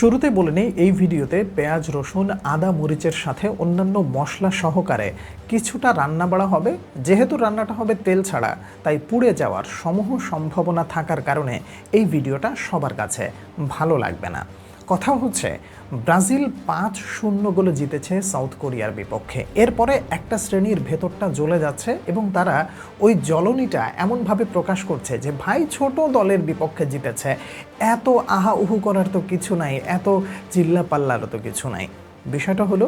শুরুতে বলে নিই, এই ভিডিওতে পেঁয়াজ, রসুন, আদা, মরিচের সাথে অন্যান্য মশলা সহকারে কিছুটা রান্না বাড়া হবে। যেহেতু রান্নাটা হবে তেল ছাড়া, তাই পুড়ে যাওয়ার সমূহ সম্ভাবনা থাকার কারণে এই ভিডিওটা সবার কাছে ভালো লাগবে না। কথা হচ্ছে, ব্রাজিল পাঁচ শূন্য গোলে জিতেছে সাউথ কোরিয়ার বিপক্ষে। এরপরে একটা শ্রেণির ভেতরটা জ্বলে যাচ্ছে এবং তারা ওই জ্বলনিটা এমনভাবে প্রকাশ করছে যে, ভাই, ছোট দলের বিপক্ষে জিতেছে। এত আহা উহু করার তো কিছু নাই, এত চিল্লা পাল্লারও তো কিছু নাই। বিষয়টা হলো,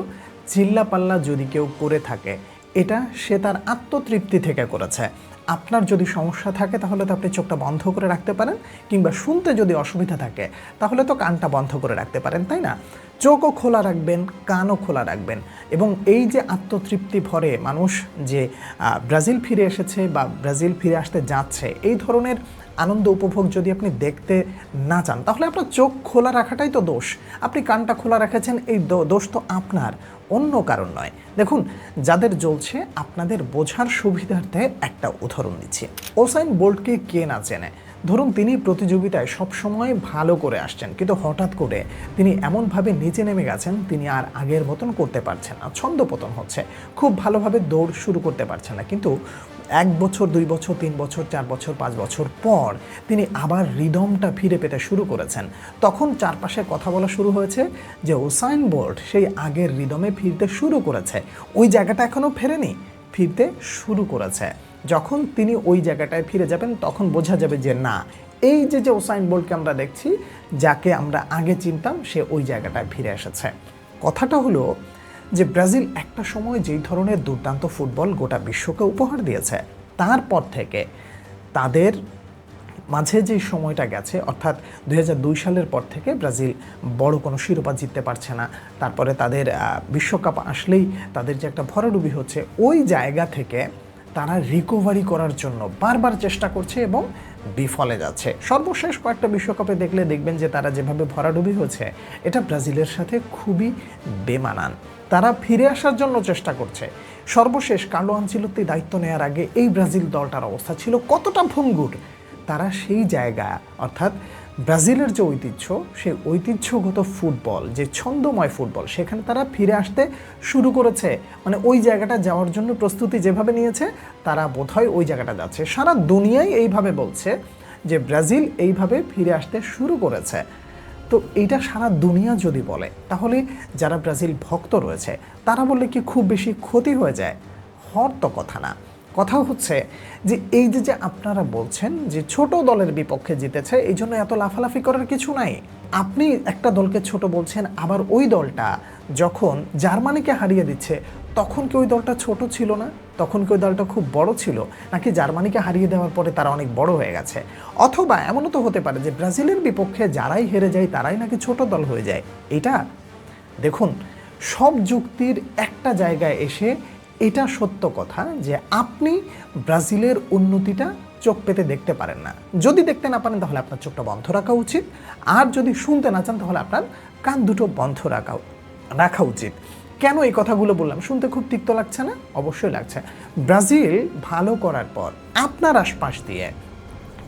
চিল্লা পাল্লা যদি কেউ করে থাকে, এটা সে তার আত্মতৃপ্তি থেকে করেছে। আপনার যদি সমস্যা থাকে, তাহলে তো আপনি চোখটা বন্ধ করে রাখতে পারেন, কিংবা শুনতে যদি অসুবিধা থাকে, তাহলে তো কানটা বন্ধ করে রাখতে পারেন, তাই না? চোখও খোলা রাখবেন, কানও খোলা রাখবেন। এবং এই যে আত্মতৃপ্তি ভরে মানুষ যে ব্রাজিল ফিরে এসেছে বা ব্রাজিল ফিরে আসতে যাচ্ছে, এই ধরনের আনন্দ উপভোগ যদি আপনি দেখতে না চান, তাহলে আপনার চোখ খোলা রাখাটাই তো দোষ। আপনি কানটা খোলা রেখেছেন, এই দোষ তো আপনার, অন্য কারণ নয়। দেখুন, যাদের জ্বলছে, আপনাদের বোঝার সুবিধার্থে একটা উদাহরণ দিচ্ছি। ওসাইন বোল্টকে কে না চেনে? ধরুন, তিনি প্রতিযোগিতায় সবসময় ভালো করে আসছেন, কিন্তু হঠাৎ করে তিনি এমনভাবে নিচে নেমে গেছেন, তিনি আর আগের মতন করতে পারছেন না ছন্দপতন হচ্ছে। খুব ভালোভাবে দৌড় শুরু করতে পারছেন না, কিন্তু এক বছর, দুই বছর, তিন বছর, চার বছর, পাঁচ বছর পর তিনি আবার রিদমটা ফিরে পেতে শুরু করেছেন। তখন চারপাশে কথা বলা শুরু হয়েছে যে ওসাইন বোল্ট সেই আগের রিদমে ফিরতে শুরু করেছে। ওই জায়গাটা এখনও ফেরেনি, ফিরতে শুরু করেছে। যখন তিনি ওই জায়গাটায় ফিরে যাবেন, তখন বোঝা যাবে যে, না, এই যে যে ওসাইন বোল্টকে আমরা দেখছি, যাকে আমরা আগে চিনতাম, সে ওই জায়গাটায় ফিরে এসেছে। কথাটা হলো যে ব্রাজিল একটা সময় যেই ধরনের দুর্দান্ত ফুটবল গোটা বিশ্বকে উপহার দিয়েছে তারপর থেকে তাদের মাঝে যে সময়টা গেছে, অর্থাৎ দু হাজার দুই সালের পর থেকে ব্রাজিল বড় কোনো শিরোপা জিততে পারছে না। তারপরে তাদের বিশ্বকাপ আসলেই তাদের যে একটা ভরাডুবি হচ্ছে, ওই জায়গা থেকে তারা রিকভারি করার জন্য বারবার চেষ্টা করছে এবং বিফলে যাচ্ছে। সর্বশেষ কয়েকটা বিশ্বকাপে দেখলে দেখবেন যে তারা যেভাবে ভরাডুবি হচ্ছে, এটা ব্রাজিলের সাথে খুবই বেমানান। তারা ফিরে আসার জন্য চেষ্টা করছে। সর্বশেষ কার্লো আঞ্চিলত্তি দায়িত্ব নেওয়ার আগে এই ব্রাজিল দলটার অবস্থা ছিল কতটা ভঙ্গুর। তারা সেই জায়গা, অর্থাৎ ব্রাজিলের যে ঐতিহ্য, সেই ঐতিহ্যগত ফুটবল, যে ছন্দময় ফুটবল, সেখানে তারা ফিরে আসতে শুরু করেছে। মানে ওই জায়গাটা যাওয়ার জন্য প্রস্তুতি যেভাবে নিয়েছে, তারা বোধহয় ওই জায়গাটা যাচ্ছে। সারা দুনিয়াই এইভাবে বলছে যে ব্রাজিল এইভাবে ফিরে আসতে শুরু করেছে। তো এটা সারা দুনিয়া যদি বলে, তাহলে যারা ব্রাজিল ভক্ত রয়েছে, তারা বললে কি খুব বেশি ক্ষতি হয়ে যায়? হর তো কথা না। কথা হচ্ছে যে, এই যে যে আপনারা বলছেন যে, ছোট দলের বিপক্ষে জিতেছে এই জন্য এত লাফালাফি করার কিছু নাই। আপনি একটা দলকে ছোট বলছেন, আবার ওই দলটা যখন জার্মানিকে হারিয়ে দিচ্ছে, তখন কি ওই দলটা ছোট ছিল না? তখন কি ওই দলটা খুব বড় ছিল? নাকি জার্মানিকে হারিয়ে দেওয়ার পরে তারা অনেক বড় হয়ে গেছে? অথবা এমনও তো হতে পারে যে ব্রাজিলের বিপক্ষে যারাই হেরে যায়, তারাই নাকি ছোট দল হয়ে যায়। এটা, দেখুন, সব যুক্তির একটা জায়গায় এসে এটা সত্য কথা যে আপনি ব্রাজিলের উন্নতিটা চোখ পেতে দেখতে পারেন না। যদি দেখতে না পারেন, তাহলে আপনার চোখটা বন্ধ রাখা উচিত। আর যদি শুনতে না চান, তাহলে আপনার কান দুটো বন্ধ রাখা রাখা উচিত। কেন এই কথাগুলো বললাম? শুনতে খুব তিক্ত লাগছে না? অবশ্যই লাগছে। ব্রাজিল ভালো করার পর আপনার আশপাশ দিয়ে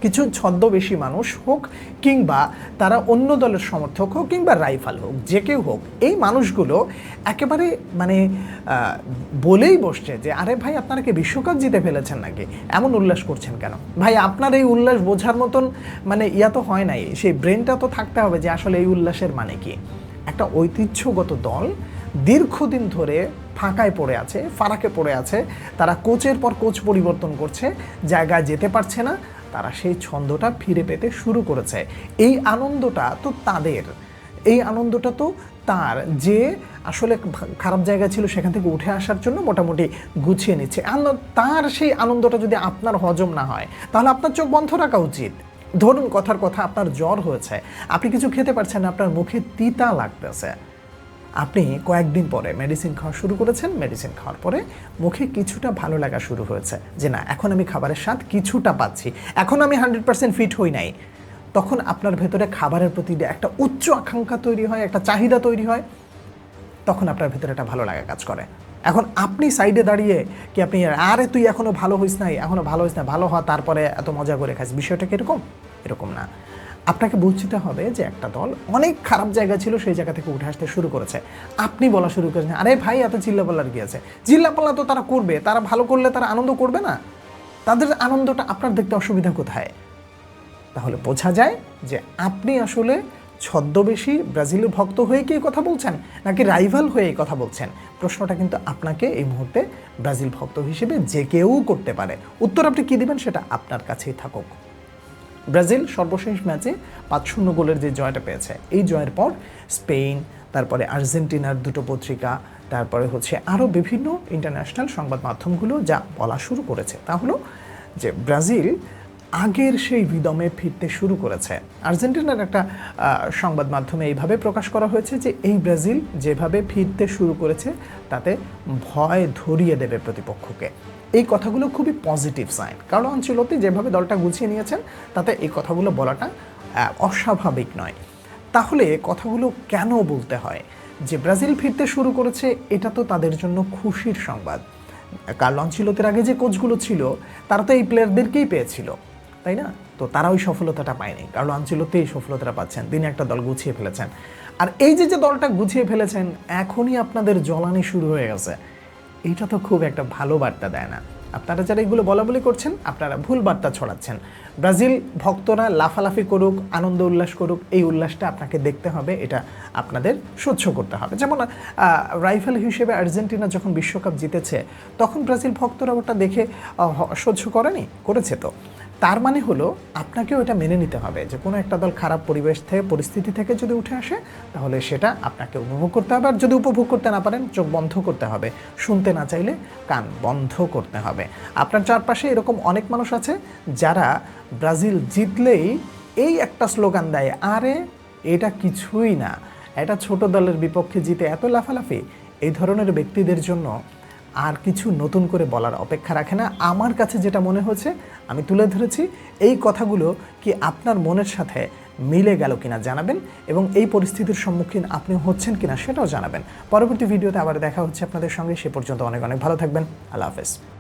কিছু ছদ্মবেশী মানুষ হোক কিংবা তারা অন্য দলের সমর্থক হোক কিংবা রাইফাল হোক, যে কেউ হোক, এই মানুষগুলো একেবারে মানে বলেই বসছে যে, আরে ভাই, আপনারা কি বিশ্বকাপ জিতে ফেলেছেন নাকি? এমন উল্লাস করছেন কেন? ভাই, আপনার এই উল্লাস বোঝার মতন মানে ইয়া তো হয় নাই। সেই ব্রেনটা তো থাকতে হবে যে, আসলে এই উল্লাসের মানে কি? একটা ঐতিহ্যগত দল দীর্ঘদিন ধরে ফাঁকায় পড়ে আছে, ফারাকে পড়ে আছে। তারা কোচের পর কোচ পরিবর্তন করছে, জায়গায় যেতে পারছে না। তারা সেই ছন্দটা ফিরে পেতে শুরু করেছে। এই আনন্দটা তো তাদের। এই আনন্দটা তো তার যে আসলে খারাপ জায়গা ছিল সেখান থেকে উঠে আসার জন্য মোটামুটি গুছিয়ে নিচ্ছে। তার সেই আনন্দটা যদি আপনার হজম না হয়, তাহলে আপনার চোখ বন্ধ রাখা উচিত। ধরুন কথার কথা, আপনার জ্বর হয়েছে। আপনি কিছু খেতে পারছেন না, আপনার মুখে তিতা লাগতেছে। আপনি কয়েকদিন পরে মেডিসিন খাওয়া শুরু করেছেন মেডিসিন খাওয়ার পরে মুখে কিছুটা ভালো লাগা শুরু হয়েছে যে না, এখন আমি খাবারের স্বাদ কিছুটা পাচ্ছি। এখন আমি হান্ড্রেড পার্সেন্ট ফিট হই নাই। তখন আপনার ভেতরে খাবারের প্রতি একটা উচ্চ আকাঙ্ক্ষা তৈরি হয়, একটা চাহিদা তৈরি হয়, তখন আপনার ভেতরে একটা ভালো লাগা কাজ করে। এখন আপনি সাইডে দাঁড়িয়ে কি আপনি আরে তুই এখনও ভালো হইস নাই এখনও ভালো হইস না ভালো হওয়া তারপরে এত মজা করে খাস বিষয়টা কি এরকম? এরকম না। আপনাকে বুঝতে হবে যে একটা দল অনেক খারাপ জায়গা ছিল সেই জায়গা থেকে উঠে আসতে শুরু করেছে। আপনি বলা শুরু করেছেন, আরে ভাই এত চিল্লাপাল্লার আছে? চিল্লাপাল্লা তো তারা করবে, তারা ভালো করলে তারা আনন্দ করবে না। তাদের আনন্দটা আপনার দেখতে অসুবিধা কোথায়? তাহলে বোঝা যায় যে আপনি আসলে ছদ্মবেশী ব্রাজিলের ভক্ত হয়ে কি কথা বলছেন, নাকি রাইভাল হয়ে এই কথা বলছেন? প্রশ্নটা কিন্তু আপনাকে এই মুহূর্তে ব্রাজিল ভক্ত হিসেবে যে কেউ করতে পারে। উত্তর আপনি কী দেবেন সেটা আপনার কাছেই থাকুক। ব্রাজিল সর্বশেষ ম্যাচে পাঁচ শূন্য গোলের যে জয়টা পেয়েছে, এই জয়ের পর স্পেন তারপরে আর্জেন্টিনার দুটো পত্রিকা, তারপরে হচ্ছে আরও বিভিন্ন ইন্টারন্যাশনাল সংবাদ মাধ্যমগুলো যা বলা শুরু করেছে। তা হলো যে ব্রাজিল আগের সেই বিদমে ফিরতে শুরু করেছে। আর্জেন্টিনার একটা সংবাদ মাধ্যমে এইভাবে প্রকাশ করা হয়েছে যে এই ব্রাজিল যেভাবে ফিরতে শুরু করেছে, তাতে ভয় ধরিয়ে দেবে প্রতিপক্ষকে। এই কথাগুলো খুবই পজিটিভ সাইন কারণ অঞ্চলতে যেভাবে দলটা গুছিয়ে নিয়েছেন, তাতে এই কথাগুলো বলাটা অস্বাভাবিক নয়। তাহলে কথাগুলো কেন বলতে হয়? যে ব্রাজিল ফিরতে শুরু করেছে, এটা তো তাদের জন্য খুশির সংবাদ। কার্ল অঞ্চিলতের আগে যে কোচগুলো ছিল, তারা তো এই প্লেয়ারদেরকেই পেয়েছিল। তাই না? তো তারা ওই সফলতাটা পায়নি। কারণ অঞ্চিলতে এই সফলতাটা পাচ্ছেন। তিনি একটা দল গুছিয়ে ফেলেছেন। আর এই যে যে দলটা গুছিয়ে ফেলেছেন, এখনই আপনাদের জ্বলানি শুরু হয়ে গেছে। এইটা তো খুব একটা ভালো বার্তা দেয় না। আপনারা যারা এগুলো বলা বলি করছেন, আপনারা ভুল বার্তা ছড়াচ্ছেন। ব্রাজিল ভক্তরা লাফালাফি করুক, আনন্দ উল্লাস করুক, এই উল্লাসটা আপনাকে দেখতে হবে। এটা আপনাদের সহ্য করতে হবে। যেমন রাইফেল হিসেবে আর্জেন্টিনা যখন বিশ্বকাপ জিতেছে, তখন ব্রাজিল ভক্তরা ওটা দেখে সহ্য করেনি? করেছে তো। তার মানে হলো আপনাকেও এটা মেনে নিতে হবে যে কোনো একটা দল খারাপ পরিবেশ থেকে, পরিস্থিতি থেকে যদি উঠে আসে, তাহলে সেটা আপনাকে উপভোগ করতে হবে। আর যদি উপভোগ করতে না পারেন, চোখ বন্ধ করতে হবে। শুনতে না চাইলে কান বন্ধ করতে হবে। আপনার চারপাশে এরকম অনেক মানুষ আছে যারা ব্রাজিল জিতলেই এই একটা স্লোগান দেয়, আরে, এটা কিছুই না। এটা ছোট দলের বিপক্ষে জিতে এত লাফালাফি। এই ধরনের ব্যক্তিদের জন্য আর কিছু নতুন করে বলার অপেক্ষা রাখে না। আমার কাছে যেটা মনে হয়েছে, আমি তুলে ধরেছি, এই কথাগুলো কি আপনার মনের সাথে মিলে গেল কিনা জানাবেন এবং এই পরিস্থিতির সম্মুখীন আপনি হচ্ছেন কিনা সেটাও জানাবেন। পরবর্তী ভিডিওতে আবার দেখা হচ্ছে আপনাদের সঙ্গে, সে পর্যন্ত অনেক অনেক ভালো থাকবেন। আল্লাহ হাফেজ।